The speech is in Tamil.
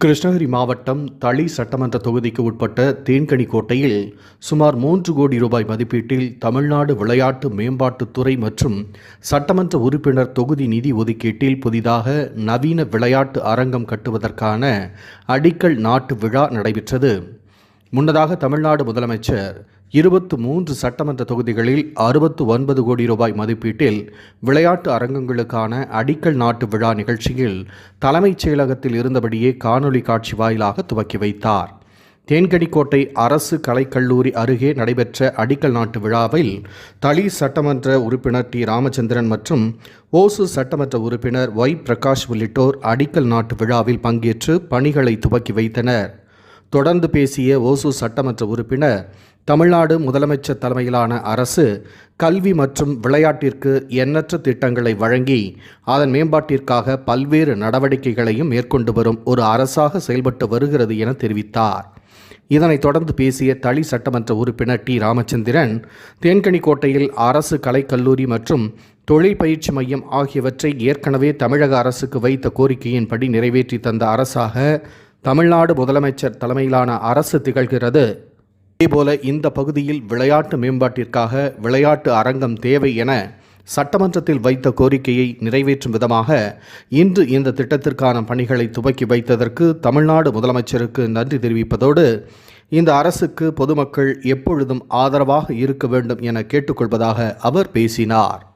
கிருஷ்ணகிரி மாவட்டம் தளி சட்டமன்ற தொகுதிக்கு உட்பட்ட தேன்கனிக்கோட்டையில் சுமார் மூன்று கோடி ரூபாய் மதிப்பீட்டில் தமிழ்நாடு விளையாட்டு மேம்பாட்டுத்துறை மற்றும் சட்டமன்ற உறுப்பினர் தொகுதி நிதி ஒதுக்கீட்டில் புதிதாக நவீன விளையாட்டு அரங்கம் கட்டுவதற்கான அடிக்கல் நாட்டு விழா நடைபெற்றது. முன்னதாக தமிழ்நாடு முதலமைச்சர் இருபத்து மூன்று சட்டமன்ற தொகுதிகளில் அறுபத்து ஒன்பது கோடி ரூபாய் மதிப்பீட்டில் விளையாட்டு அரங்கங்களுக்கான அடிக்கல் நாட்டு விழா நிகழ்ச்சியில் தலைமைச் செயலகத்தில் இருந்தபடியே காணொலி காட்சி வாயிலாக துவக்கி வைத்தார். தேன்கனிக்கோட்டை அரசு கலைக்கல்லூரி அருகே நடைபெற்ற அடிக்கல் நாட்டு விழாவில் தளி சட்டமன்ற உறுப்பினர் டி. ராமச்சந்திரன் மற்றும் ஓசு சட்டமன்ற உறுப்பினர் ஒய். பிரகாஷ் உள்ளிட்டோர் அடிக்கல் நாட்டு விழாவில் பங்கேற்று பணிகளை துவக்கி வைத்தனர். தொடர்ந்து பேசிய ஓசூர் சட்டமன்ற உறுப்பினர் தமிழ்நாடு முதலமைச்சர் தலைமையிலான அரசு கல்வி மற்றும் விளையாட்டிற்கு எண்ணற்ற திட்டங்களை வழங்கி அதன் மேம்பாட்டிற்காக பல்வேறு நடவடிக்கைகளையும் மேற்கொண்டு வரும் ஒரு அரசாக செயல்பட்டு வருகிறது என தெரிவித்தார். இதனைத் தொடர்ந்து பேசிய தளி சட்டமன்ற உறுப்பினர் டி. ராமச்சந்திரன் தேன்கனிக்கோட்டையில் அரசு கலைக்கல்லூரி மற்றும் தொழில் பயிற்சி மையம் ஆகியவற்றை ஏற்கனவே தமிழக அரசுக்கு வைத்த கோரிக்கையின்படி நிறைவேற்றி தந்த அரசாக தமிழ்நாடு முதலமைச்சர் தலைமையிலான அரசு திகழ்கிறது. இதேபோல இந்த பகுதியில் விளையாட்டு மேம்பாட்டிற்காக விளையாட்டு அரங்கம் தேவை என சட்டமன்றத்தில் வைத்த கோரிக்கையை நிறைவேற்றும் விதமாக இன்று இந்த திட்டத்திற்கான பணிகளை துவக்கி வைத்ததற்கு தமிழ்நாடு முதலமைச்சருக்கு நன்றி தெரிவிப்பதோடு இந்த அரசுக்கு பொதுமக்கள் எப்பொழுதும் ஆதரவாக இருக்க வேண்டும் என கேட்டுக்கொள்வதாக அவர் பேசினார்.